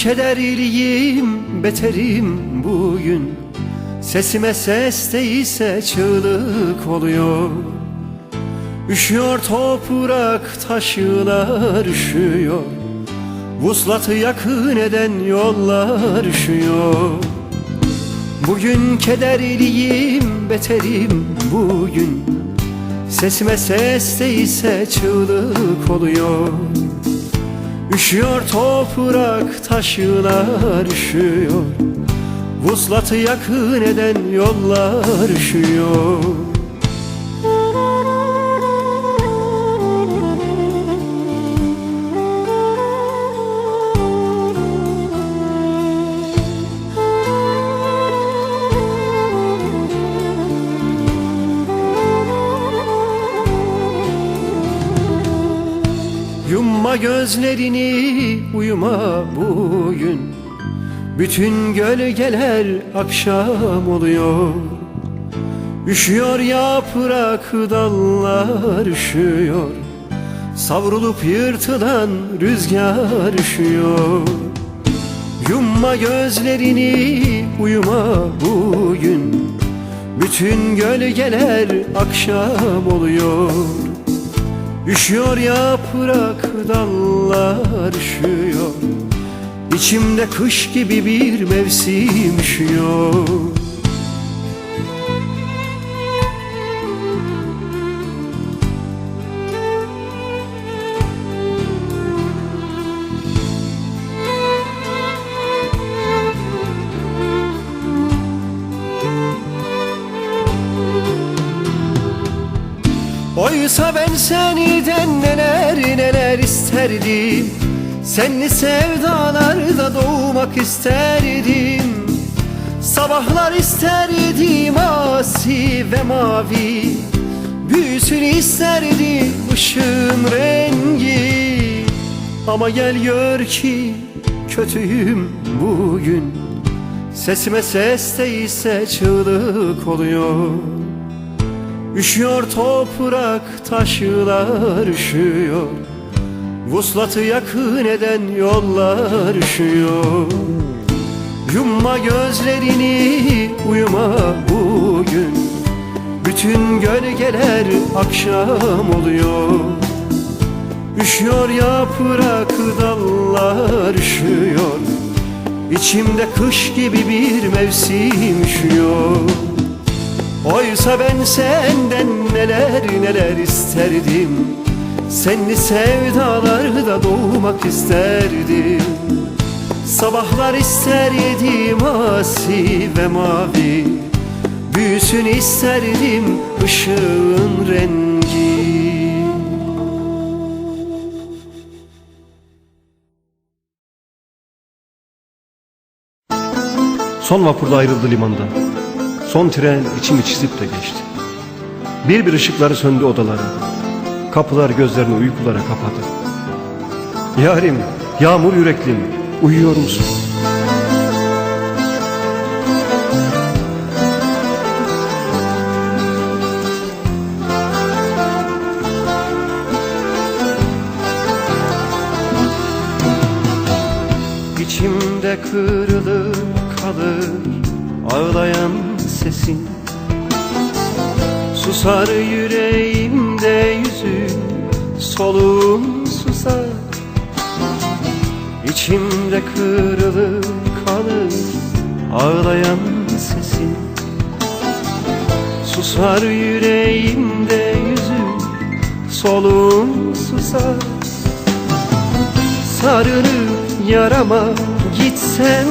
kederliyim, beterim bugün. Sesime ses değilse çığlık oluyor. Üşüyor toprak, taşlar üşüyor. Vuslatı yakın eden yollar üşüyor. Bugün kederliyim, beterim bugün. Sesime ses değilse çığlık oluyor Üşüyor toprak, taşlar üşüyor. Vuslatı yakın eden yollar üşüyor Yumma gözlerini uyuma bugün. Bütün gölgeler akşam oluyor. Üşüyor yaprak dallar üşüyor. Savrulup yırtılan rüzgar üşüyor. Yumma gözlerini uyuma bugün. Bütün gölgeler akşam oluyor Üşüyor yaprak dallar üşüyor. İçimde kış gibi bir mevsim üşüyor Oysa ben seniden neler neler isterdim. Senli sevdalarda doğmak isterdim. Sabahlar isterdim asi ve mavi. Büyüsün isterdim ışığın rengi. Ama gel gör ki kötüyüm bugün. Sesime ses değilse çığlık oluyor Üşüyor toprak, taşlar üşüyor. Vuslatı yakın eden yollar üşüyor? Yumma gözlerini, uyuma bugün. Bütün gölgeler akşam oluyor. Üşüyor yaprak, dallar üşüyor. İçimde kış gibi bir mevsim üşüyor Oysa ben senden neler neler isterdim. Senli sevdalarda doğmak isterdim. Sabahlar isterdim asi ve mavi. Büyüsün isterdim ışığın rengi. Son vapurda ayrıldı limanda. Son tren içimi çizip de geçti. Bir bir ışıkları söndü odalara. Kapılar gözlerini uykulara kapadı. Yarim, yağmur yüreklim, uyuyor musun? İçimde kırılır kalır ağlayan sesin. Susar yüreğimde yüzün soluğun susar. İçimde kırılır kalır ağlayan sesin. Susar yüreğimde yüzün soluğun susar. Sarılıp yarama gitsen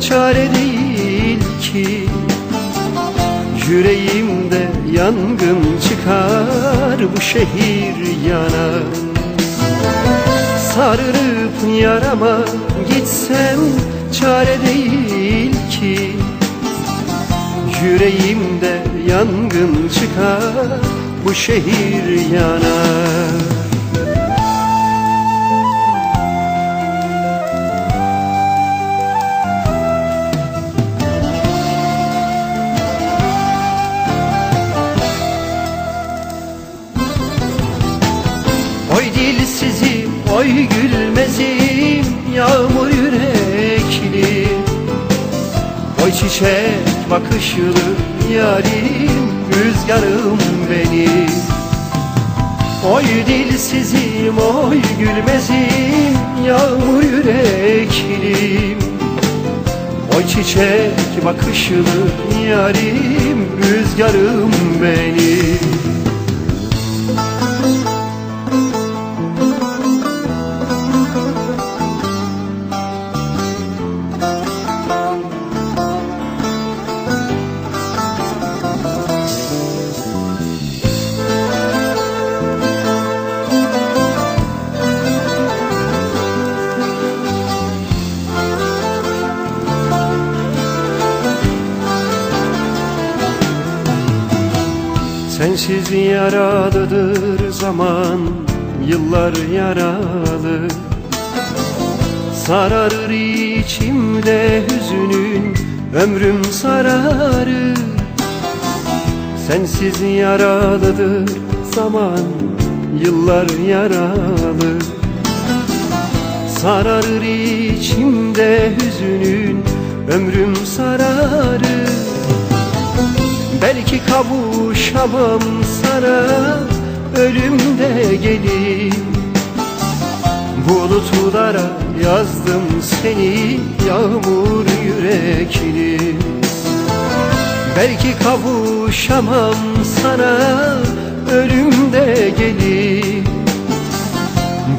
çare değil ki Yüreğimde yangın çıkar bu şehir yanar Sarılıp yarama gitsem çare değil ki. Yüreğimde yangın çıkar bu şehir yanar gülmezim yağmur yürekli. Boy çiçek bakışlı yarim rüzgarım benim. Oy dilsizim oy gülmezim yağmur yüreklim. Oy çiçek bakışlı yarim rüzgarım benim. Sensiz yaralıdır zaman Yıllar yaralı. Sararır içimde hüzünün Ömrüm sararır. Sensiz yaralıdır zaman Yıllar yaralı. Sararır içimde hüzünün Ömrüm sararır kavuşamam sana Ölümde gelir Bulutlara yazdım seni Yağmur yürekli. Belki kavuşamam sana Ölümde gelir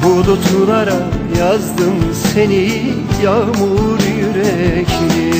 Bulutlara yazdım seni Yağmur yürekli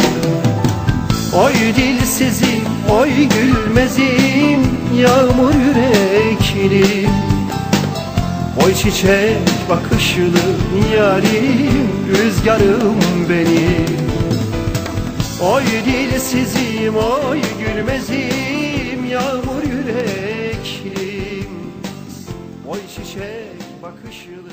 Oy dilsizim, oy gülmezim Yağmur yüreklim Oy çiçek bakışlı yarim Rüzgarım benim. Oy dilsizim, oy gülmezim Yağmur yüreklim Oy çiçek bakışlı